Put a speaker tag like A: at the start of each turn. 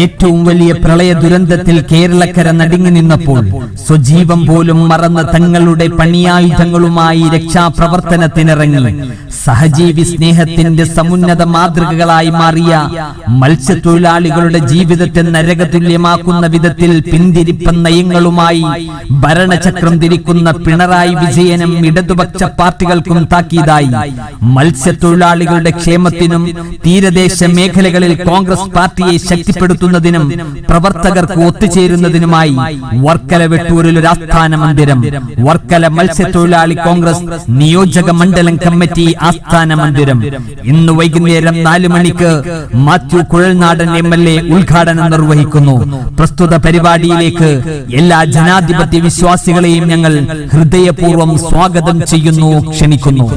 A: ഏറ്റവും വലിയ പ്രളയ ദുരന്തത്തിൽ കേരളക്കര നടുങ്ങി നിന്നപ്പോൾ സ്വജീവം പോലും മറന്ന തങ്ങളുടെ പണിയായുധങ്ങളുമായി രക്ഷാപ്രവർത്തനത്തിനിറങ്ങി. സഹജീവി സ്നേഹത്തിന്റെ സമുന്നത മാതൃകകളായി മാറിയ മത്സ്യത്തൊഴിലാളികളുടെ ജീവിതത്തെ നരകതുല്യമാക്കുന്ന വിധത്തിൽ പിന്തിരിപ്പ നയങ്ങളുമായി ഭരണചക്രം തിരിക്കുന്ന പിണറായി വിജയനും ഇടതുപക്ഷ പാർട്ടികൾക്കും താക്കീതായി. മത്സ്യത്തൊഴിലാളികളുടെ ക്ഷേമത്തിനും തീരദേശ മേഖലകളിൽ കോൺഗ്രസ് പാർട്ടിയെ ശക്തിപ്പെടുത്തുന്നതിനും പ്രവർത്തകർക്ക് ഒത്തുചേരുന്നതിനുമായി വർക്കല വെട്ടൂരിൽ ഒരു ആസ്ഥാന മന്ദിരം വർക്കല മത്സ്യത്തൊഴിലാളി കോൺഗ്രസ് നിയോജക മണ്ഡലം കമ്മിറ്റി ആസ്ഥാന മന്ദിരം. ഇന്ന് വൈകുന്നേരം നാല് മണിക്ക് Mathew Kuzhalnadan M L A ഉദ്ഘാടനം നിർവഹിക്കുന്നു. പ്രസ്തുത പരിപാടിയിലേക്ക് എല്ലാ ജനാധിപത്യ വിശ്വാസികളെയും ഞങ്ങൾ ഹൃദയപൂർവം സ്വാഗതം ചെയ്യുന്നു. ക്ഷണിക്കുന്നു.